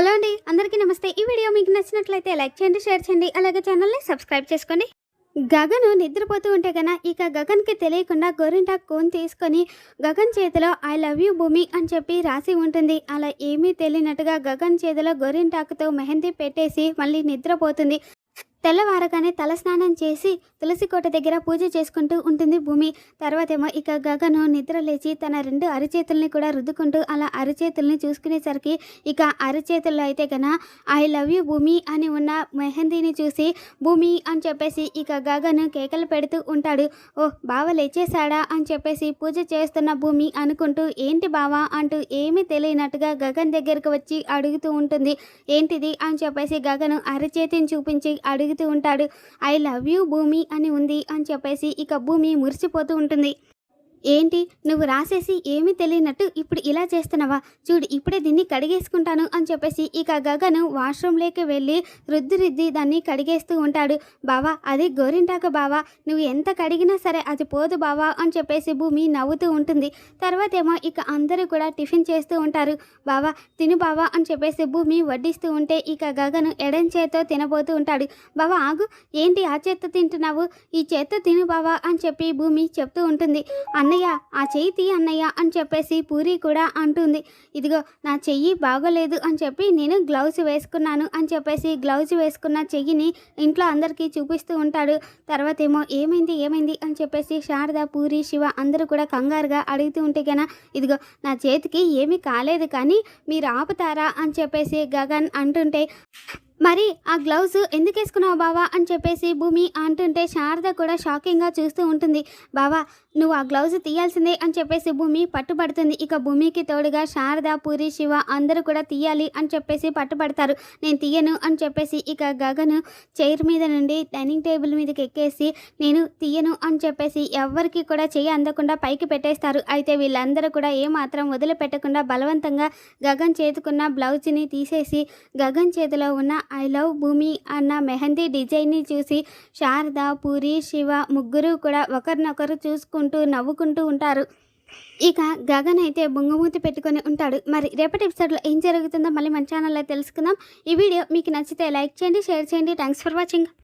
Hello అండి అందరికీ నమస్తే. ఈ వీడియో మీకు నచ్చినట్లయితే లైక్ చేయండి షేర్ చేయండి అలాగే ఛానల్ని సబ్స్క్రైబ్ చేసుకోండి. గగన్ నిద్రపోతూ ఉంటే గన ఇక గగన్కి తెలియకుండా గోరింటాకు కోన్ తీసుకొని గగన్ చేతిలో ఐ లవ్ యూ భూమి అని చెప్పి రాసి ఉంటుంది. అలా ఏమీ తెలియనట్టుగా గగన్ చేతిలో గోరింటాకుతో మెహందీ పెట్టేసి మళ్ళీ నిద్రపోతుంది. తెల్లవారగానే తలస్నానం చేసి తులసి కోట దగ్గర పూజ చేసుకుంటూ ఉంటుంది భూమి. తర్వాతేమో ఇక గగను నిద్ర లేచి తన రెండు అరిచేతుల్ని కూడా రుద్దుకుంటూ అలా అరిచేతుల్ని చూసుకునేసరికి ఇక అరిచేతుల్లో అయితే గన ఐ లవ్ యూ భూమి అని ఉన్న మెహందీని చూసి భూమి అని చెప్పేసి ఇక గగను కేకలు పెడుతూ ఉంటాడు. ఓ బావ లేచేశాడా అని చెప్పేసి పూజ చేస్తున్న భూమి అనుకుంటూ ఏంటి బావా అంటూ ఏమీ తెలియనట్టుగా గగన్ దగ్గరకు వచ్చి అడుగుతూ ఉంటుంది. ఏంటిది అని చెప్పేసి గగను అరిచేతిని చూపించి అడుగు అడుగుతూ ఉంటాడు. ఐ లవ్ యూ భూమి అని ఉంది అని చెప్పేసి ఇక భూమి మురిసిపోతూ ఉంటుంది. ఏంటి? నువ్వు రాసేసి ఏమీ తెలియనట్టు ఇప్పుడు ఇలా చేస్తున్నావా? చూడు ఇప్పుడే దీన్ని కడిగేసుకుంటాను అని చెప్పేసి ఇక గగను వాష్రూమ్లోకి వెళ్ళి రుద్ది రుద్ది దాన్ని కడిగేస్తూ ఉంటాడు. బావా అది గోరింటాక బావా. నువ్వు ఎంత కడిగినా సరే అది పోదు బావా అని చెప్పేసి భూమి నవ్వుతూ ఉంటుంది. తర్వాత ఏమో ఇక అందరూ కూడా టిఫిన్ చేస్తూ ఉంటారు. బావా తిను బావా అని చెప్పేసి భూమి వడ్డిస్తూ ఉంటే ఇక గగను ఎడం చేత్తో తినబోతూ ఉంటాడు. బావా ఆగు. ఏంటి ఆ చేత్తో తింటున్నావు? ఈ చేత్తో తిను బావా అని చెప్పి భూమి చెప్తూ ఉంటుంది. అన్నయ్య ఆ చెయ్యి తీ అన్నయ్య అని చెప్పేసి పూరి కూడా అంటుంది. ఇదిగో నా చెయ్యి బాగోలేదు అని చెప్పి నేను గ్లౌజ్ వేసుకున్నాను అని చెప్పేసి గ్లౌజ్ వేసుకున్న చెయ్యిని ఇంట్లో అందరికీ చూపిస్తూ ఉంటాడు. తర్వాత ఏమో ఏమైంది ఏమైంది? అని చెప్పేసి శారద పూరి శివ అందరూ కూడా కంగారుగా అడుగుతూ ఉంటే కన్నా ఇదిగో నా చేతికి ఏమీ కాలేదు కానీ మీరు ఆపుతారా? అని చెప్పేసి గగన్ అంటుంటే మరి ఆ గ్లౌజ్ ఎందుకు వేసుకున్నావు బావా అని చెప్పేసి భూమి అంటుంటే శారద కూడా షాకింగ్గా చూస్తూ ఉంటుంది. బావా నువ్వు ఆ గ్లౌజ్ తీయాల్సిందే అని చెప్పేసి భూమి పట్టుబడుతుంది. ఇక భూమికి తోడుగా శారద పూరి శివ అందరూ కూడా తీయాలి అని చెప్పేసి పట్టుబడతారు. నేను తీయను అని చెప్పేసి ఇక గగను చైర్ మీద నుండి డైనింగ్ టేబుల్ మీదకి ఎక్కేసి నేను తీయను అని చెప్పేసి ఎవరికి కూడా చెయ్యి అందకుండా పైకి పెట్టేస్తారు. అయితే వీళ్ళందరూ కూడా ఏమాత్రం వదిలిపెట్టకుండా బలవంతంగా గగన్ చేతుకున్న బ్లౌజ్ని తీసేసి గగన్ చేతిలో ఉన్న ఐ లవ్ భూమి అన్న మెహందీ డిజైన్ని చూసి శారద పూరి శివ ముగ్గురు కూడా ఒకరినొకరు చూసుకుంటూ నవ్వుకుంటూ ఉంటారు. ఇక గగన్ అయితే బొంగమూతి పెట్టుకొని ఉంటాడు. మరి రేపటి ఎపిసోడ్లో ఏం జరుగుతుందో మళ్ళీ మన ఛానల్లో తెలుసుకుందాం. ఈ వీడియో మీకు నచ్చితే లైక్ చేయండి షేర్ చేయండి. Thanks for watching